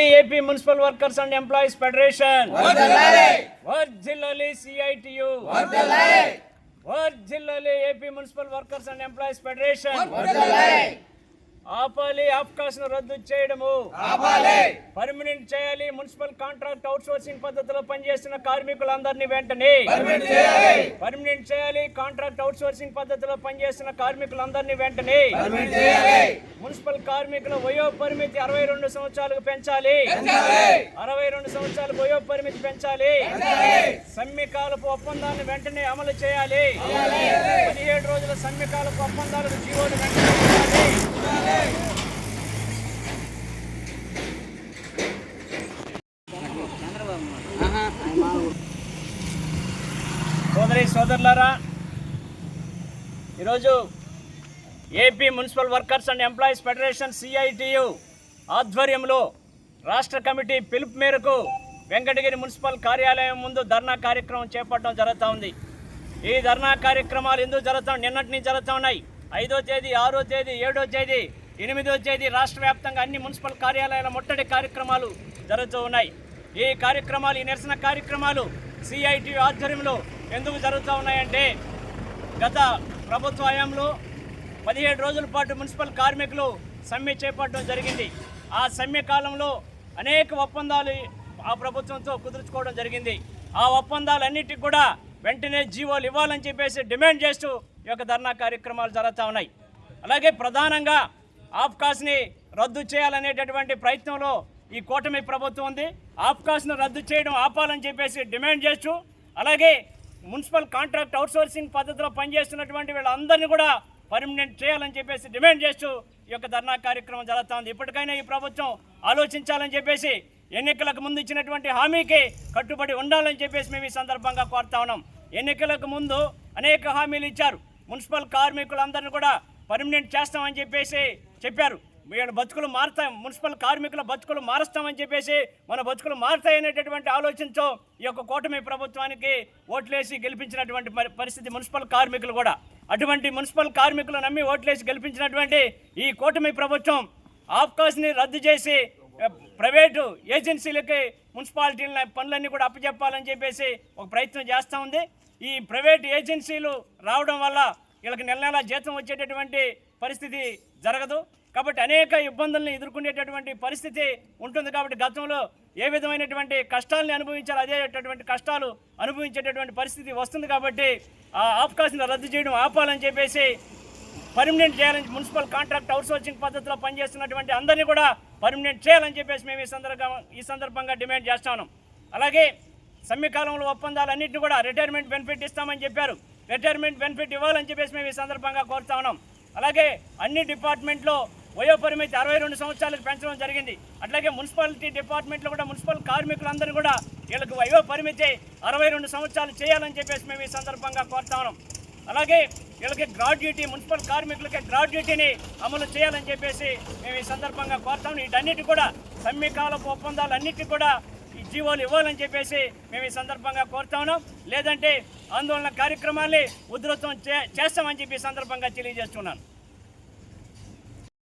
AP municipal workers and employees federation. వర్జిల్లలి CITU. వర్జిల్లలి. AP municipal workers and employees federation. ఆపాలి ను రద్దు చేయడము. Permanent చేయాలి మున్సిపల్ కాంట్రాక్ట్ అవుట్ సోర్సింగ్ పద్ధతిలో పనిచేస్తున్న కార్మికులందరినీ వెంటనే. పర్మనెంట్ చేయాలి. కాంట్రాక్ట్ అవుట్ సోర్సింగ్ పద్ధతిలో పనిచేస్తున్న కార్మికులందరినీ వెంటనే. మున్సిపల్ కార్మికుల వయో పరిమితి అరవై రెండు సంవత్సరాలకు పెంచాలి. అరవై రెండు సంవత్సరాలు వయో పరిమితి పెంచాలి. సమ్మెకాలపు ఒప్పందాలను వెంటనే అమలు చేయాలి. పదిహేడు రోజుల సమ్మెకాలపు ఒప్పందాలకు జీవోలు వెంటనే సోదరి సోదరులారా ఈరోజు AP municipal workers and employees federation CITU ఆధ్వర్యంలో రాష్ట్ర కమిటీ పిలుపు మేరకు వెంకటగిరి మున్సిపల్ కార్యాలయం ముందు ధర్నా కార్యక్రమం చేపట్టడం జరుగుతూ ఉంది. ఈ ధర్నా కార్యక్రమాలు ఎందుకు జరుగుతాం? నిన్నటి నుంచి జరుగుతూ ఉన్నాయి. ఐదో తేదీ ఆరో తేదీ ఏడో తేదీ ఎనిమిదో తేదీ రాష్ట్ర వ్యాప్తంగా అన్ని మున్సిపల్ కార్యాలయాల ముట్టడి కార్యక్రమాలు జరుగుతూ ఉన్నాయి. ఈ కార్యక్రమాలు ఈ నిరసన కార్యక్రమాలు సిఐటి ఆధ్వర్యంలో ఎందుకు జరుగుతూ ఉన్నాయంటే గత ప్రభుత్వ హయాంలో పదిహేడు రోజుల పాటు మున్సిపల్ కార్మికులు సమ్మె చేపట్టడం జరిగింది. ఆ సమ్మె కాలంలో అనేక ఒప్పందాలు ఆ ప్రభుత్వంతో కుదుర్చుకోవడం జరిగింది. ఆ ఒప్పందాలన్నిటికి కూడా వెంటనే జీవోలు ఇవ్వాలని చెప్పేసి డిమాండ్ చేస్తూ ఈ యొక్క ధర్నా కార్యక్రమాలు జరుగుతూ ఉన్నాయి. అలాగే ప్రధానంగా ఆఫ్కాస్ని రద్దు చేయాలనేటటువంటి ప్రయత్నంలో ఈ కూటమి ప్రభుత్వం ఉంది. ఆఫ్కాస్ను రద్దు చేయడం ఆపాలని చెప్పేసి డిమాండ్ చేస్తూ అలాగే మున్సిపల్ కాంట్రాక్ట్ అవుట్సోర్సింగ్ పద్ధతిలో పనిచేస్తున్నటువంటి వీళ్ళందరినీ కూడా పర్మనెంట్ చేయాలని చెప్పేసి డిమాండ్ చేస్తూ ఈ యొక్క ధర్నా కార్యక్రమం జరుగుతూ ఉంది ఇప్పటికైనా ఈ ప్రభుత్వం ఆలోచించాలని చెప్పేసి ఎన్నికలకు ముందు ఇచ్చినటువంటి హామీకి కట్టుబడి ఉండాలని చెప్పేసి మేము ఈ సందర్భంగా కోరుతా ఉన్నాం. ఎన్నికలకు ముందు అనేక హామీలు ఇచ్చారు. మున్సిపల్ కార్మికులందరినీ కూడా పర్మనెంట్ చేస్తామని చెప్పేసి చెప్పారు. వీళ్ళ బతుకులు మారుతాయి మున్సిపల్ కార్మికుల బతుకులు మారుస్తామని చెప్పేసి మన బతుకులు మారుతాయనేటటువంటి ఆలోచనతో ఈ యొక్క కూటమి ప్రభుత్వానికి ఓట్లేసి గెలిపించినటువంటి పరి- పరిస్థితి మున్సిపల్ కార్మికులు కూడా. అటువంటి మున్సిపల్ కార్మికులు నమ్మి ఓట్లేసి గెలిపించినటువంటి ఈ కూటమి ప్రభుత్వం ఆఫ్కాస్ని రద్దు చేసి ప్రైవేటు ఏజెన్సీలకి మున్సిపాలిటీల పనులన్నీ కూడా అప్పచెప్పాలని చెప్పేసి ఒక ప్రయత్నం చేస్తూ ఉంది. ఈ ప్రైవేట్ ఏజెన్సీలు రావడం వల్ల వీళ్ళకి నెల నెల జీతం వచ్చేటటువంటి పరిస్థితి జరగదు. కాబట్టి అనేక ఇబ్బందులను ఎదుర్కొనేటటువంటి పరిస్థితి ఉంటుంది కాబట్టి గతంలో ఏ విధమైనటువంటి కష్టాలను అనుభవించాలో అదేటటువంటి కష్టాలు అనుభవించేటటువంటి పరిస్థితి వస్తుంది కాబట్టి ఆ ఆఫ్కాస్ని రద్దు చేయడం ఆపాలని చెప్పేసి పర్మనెంట్ చేయాలని మున్సిపల్ కాంట్రాక్ట్ అవుట్సోర్సింగ్ పద్ధతిలో పనిచేస్తున్నటువంటి అందరినీ కూడా పర్మనెంట్ చేయాలని చెప్పేసి మేము ఈ సందర్భంగా ఈ సందర్భంగా డిమాండ్ చేస్తాను అలాగే సమ్యకాలంలో ఒప్పందాలన్నింటినీ కూడా రిటైర్మెంట్ బెనిఫిట్ ఇస్తామని చెప్పారు. రిటైర్మెంట్ బెనిఫిట్ ఇవ్వాలని చెప్పేసి మేము ఈ సందర్భంగా కోరుతా ఉన్నాం. అలాగే అన్ని డిపార్ట్మెంట్లో వయో పరిమితి అరవై రెండు సంవత్సరాలకు పెంచడం జరిగింది. అట్లాగే మున్సిపాలిటీ డిపార్ట్మెంట్లో కూడా మున్సిపల్ కార్మికులందరూ కూడా వీళ్ళకి వయో పరిమితి అరవై రెండు సంవత్సరాలు చేయాలని చెప్పేసి మేము ఈ సందర్భంగా కోరుతా ఉన్నాం. అలాగే వీళ్ళకి గ్రాడ్యుయేటీ మున్సిపల్ కార్మికులకి గ్రాడ్యుయేటీని అమలు చేయాలని చెప్పేసి మేము ఈ సందర్భంగా కోరుతాం వీటన్నిటి కూడా సమ్మె ఒప్పందాలు అన్నిటికీ కూడా ఈ జీవోలు ఇవ్వాలని చెప్పేసి మేము ఈ సందర్భంగా కోరుతా ఉన్నాం. లేదంటే ఆందోళన కార్యక్రమాల్ని ఉధృతం చే చేస్తామని చెప్పి ఈ సందర్భంగా తెలియజేస్తున్నాను.